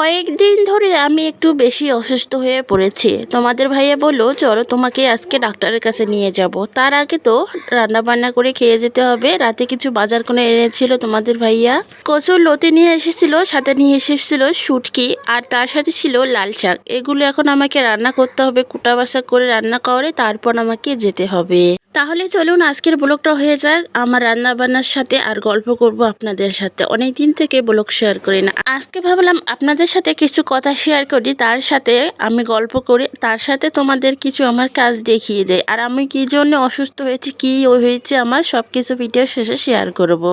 কয়েকদিন ধরে আমি একটু বেশি অসুস্থ হয়ে পড়েছি। তোমাদের ভাইয়া বলল, চলো তোমাকে আজকে ডাক্তারের কাছে নিয়ে যাব। তার আগে তো রান্না বান্না করে খেয়ে যেতে হবে। রাতে কিছু বাজার করে এনেছিল তোমাদের ভাইয়া? কচুর লতি নিয়ে এসেছিল, সাথে নিয়ে এসেছিল শুটকি, আর তার সাথে ছিল লাল শাক। এগুলো এখন আমাকে রান্না করতে হবে কুটা বাসা করে রান্না করে তারপর আমাকে যেতে হবে। তাহলে চলুন, আজকের ব্লগটা হয়ে যাক। আমার রান্না বান্নার সাথে আর গল্প করব আপনাদের সাথে। অনেক দিন থেকে ব্লগ শেয়ার করি না। আজকে ভাবলাম আপনাদের সাথে কিছু কথা শেয়ার করি, তার সাথে আমি গল্প করি, তার সাথে তোমাদের কিছু আমার কাজ দেখিয়ে দেয় আর আমি কি জন্য অসুস্থ হয়েছি, কি হয়েছে আমার সব কিছু ভিডিও শেষে শেয়ার করব।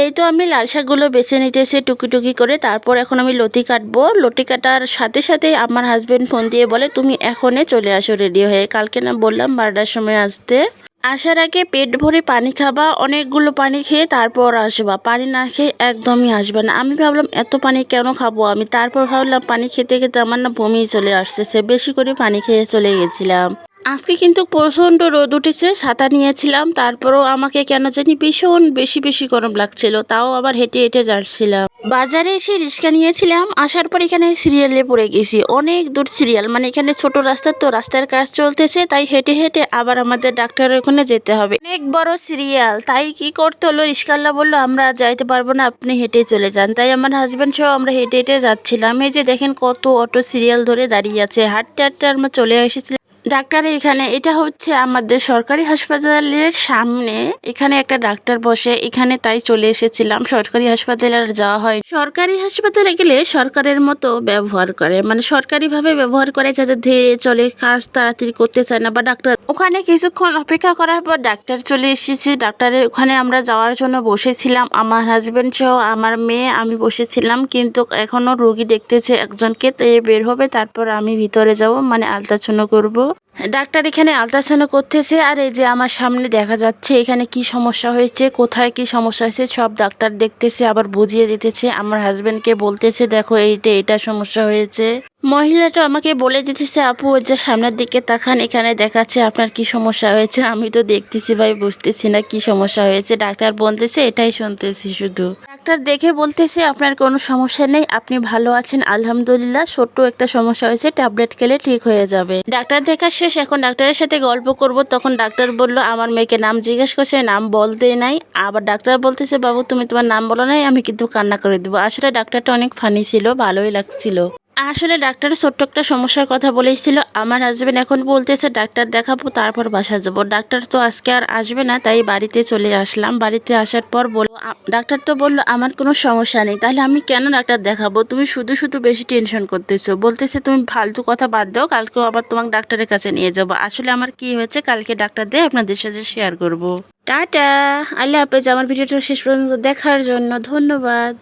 এই তো আমি লাল শাকগুলো বেছে নিতেছি টুকি টুকি করে, তারপর এখন আমি লতি কাটবো। লতি কাটার সাথে সাথে আমার হাজব্যান্ড ফোন দিয়ে বলে, তুমি এখনই চলে আসো রেডি হয়ে। কালকে না বললাম বারোটার সময় আসতে। আসার আগে পেট ভরে পানি খাবা, অনেকগুলো পানি খেয়ে তারপর আসবা। পানি না খেয়ে একদমই আসবে না। আমি ভাবলাম, এত পানি কেন খাব? আমি তারপর ভাবলাম, পানি খেতে খেতে আমার না বমি চলে আসতেছে। বেশি করে পানি খেয়ে চলে গেছিলাম। আজকে কিন্তু প্রচণ্ড রোদ উঠেছে ছাতা নিয়েছিলাম, তারপরও আমাকে কেন জানি ভীষণ বেশি বেশি গরম লাগছিল, তাও আবার হেঁটে হেঁটে যাচ্ছিলাম। বাজারে এসে রিক্সা নিয়েছিলাম, আসার পর এখানে সিরিয়ালে পড়ে গেছি, অনেক দূর সিরিয়াল মানে এখানে ছোট রাস্তা তো, রাস্তার কাজ চলতেছে, তাই হেঁটে হেঁটে আবার আমাদের ডাক্তারের ওখানে যেতে হবে। অনেক বড় সিরিয়াল, তাই কি করতে হলো? রিক্সাওয়ালা বলল, আমরা যাইতে পারব না, আপনি হেঁটে চলে যান। তাই আমার হাজব্যান্ড সহ আমরা হেঁটে হেঁটে যাচ্ছিলাম, এই যে দেখেন কত অটো সিরিয়াল ধরে দাঁড়িয়ে আছে, হাঁটতে হাঁটতে আমরা চলে এসেছিলাম। ডাক্তার এখানে, এটা হচ্ছে আমাদের সরকারি হাসপাতালের সামনে। এখানে একটা ডাক্তার বসে, এখানে তাই চলে এসেছিলাম। সরকারি হাসপাতালে আর যাওয়া হয় সরকারি হাসপাতালে গেলে সরকারের মতো ব্যবহার করে মানে সরকারিভাবে ব্যবহার করে যাতে ধীরে চলে, কাজ তাড়াতাড়ি করতে চায় না। বা ডাক্তার ওখানে কিছুক্ষণ অপেক্ষা করার পর ডাক্তার চলে এসেছে। ডাক্তারের ওখানে আমরা যাওয়ার জন্য বসেছিলাম। আমার হাজবেন্ড সহ আমার মেয়ে, আমি বসেছিলাম। কিন্তু এখনও রোগী দেখতেছে একজনকে, তো বের হবে, তারপর আমি ভিতরে যাব মানে আলট্রাসাউন্ড করব। ডাক্তার এখানে আলট্রাসাউন্ড করতেছে আর এই যে আমার সামনে দেখা যাচ্ছে এখানে কি সমস্যা হয়েছে, কোথায় কি সমস্যা হয়েছে, সব ডাক্তার দেখতেছে, আবার বুঝিয়ে দিতেছে, আমার হাজবেন্ডকে বলতেছে, দেখো, এইটা, এটা সমস্যা হয়েছে। মহিলাটা আমাকে বলে দিতেছে, আপু যে সামনের দিকে তাকান, এখানে দেখাচ্ছে আপনার কি সমস্যা হয়েছে। আমি তো দেখতেছি ভাই, বুঝতেছি না কি সমস্যা হয়েছে। ডাক্তার বলতেছে, এটাই শুনতেছি শুধু। ডাক্তার দেখে বলতেছে, আপনার কোনো সমস্যা নেই, আপনি ভালো আছেন, আলহামদুলিল্লাহ। ছোট্ট একটা সমস্যা হয়েছে, ট্যাবলেট খেলে ঠিক হয়ে যাবে। ডাক্তার দেখা শেষ, এখন ডাক্তারের সাথে গল্প করব। তখন ডাক্তার বলল, আমার মেয়েকে নাম জিজ্ঞেস করছে, নাম বলতে নাই। আবার ডাক্তার বলতেছে, বাবু, তুমি তোমার নাম বলো নাই, আমি কিন্তু কান্না করে দেবো। আসলে ডাক্তারটা অনেক ফানি ছিল, ভালোই লাগছিল। আসলে ডাক্তার ছোট্ট একটা সমস্যার কথা বলেছিল। আমার হাজবেন্ড এখন বলতেছে, ডাক্তার দেখাবো, তারপর বাসা যাব। ডাক্তার তো আজকে আর আসবে না, তাই বাড়িতে চলে আসলাম। বাড়িতে আসার পর বলল ডাক্তার তো বলল, আমার কোনো সমস্যা নেই, তাহলে আমি কেন ডাক্তার দেখাবো? তুমি শুধু শুধু বেশি টেনশন করতেছো। বলতেছে, তুমি ফালতু কথা বাদ দাও, কালকেও আবার তোমাকে ডাক্তারের কাছে নিয়ে যাব। আসলে আমার কি হয়েছে, কালকে ডাক্তার দিয়ে আপনাদের সাথে শেয়ার করব। টাটা! আল্লাহ হাফেজ, আমার ভিডিওটা শেষ পর্যন্ত দেখার জন্য ধন্যবাদ।